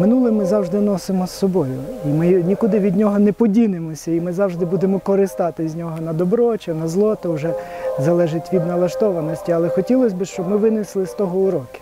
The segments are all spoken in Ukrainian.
Минуле ми завжди носимо з собою, і ми нікуди від нього не подінемося, і ми завжди будемо користати з нього на добро чи на зло, то вже залежить від налаштованості. Але хотілося б, щоб ми винесли з того уроки.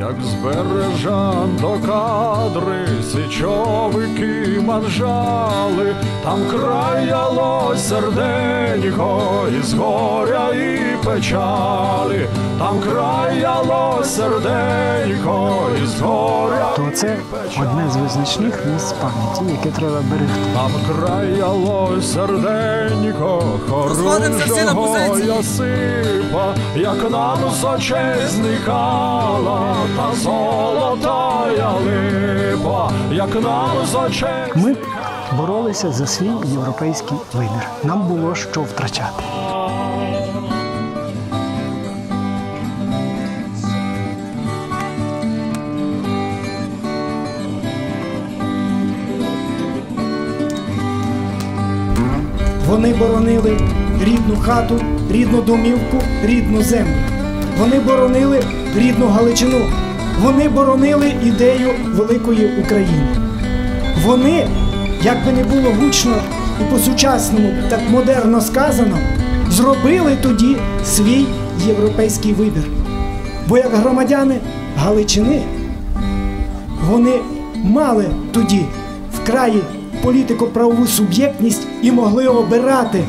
Як збережан до кадри, січовики манжали, там краяло серденько із горя і печалі, там краяло серденько із горя. То і це одне з визначних місць пам'яті, яке треба берегти. Там краяло серденько Розходимося всі на хорунжого позиції. Йосипа, як нам з зникала та золота липа, як нам з очей Ми боролися за свій європейський вибір. Нам було що втрачати. Вони боронили рідну хату, рідну домівку, рідну землю. Вони боронили рідну Галичину. Вони боронили ідею великої України. Вони, як би не було гучно і по-сучасному, так модерно сказано, зробили тоді свій європейський вибір. Бо як громадяни Галичини вони мали тоді в краї політико-правову суб'єктність і могли обирати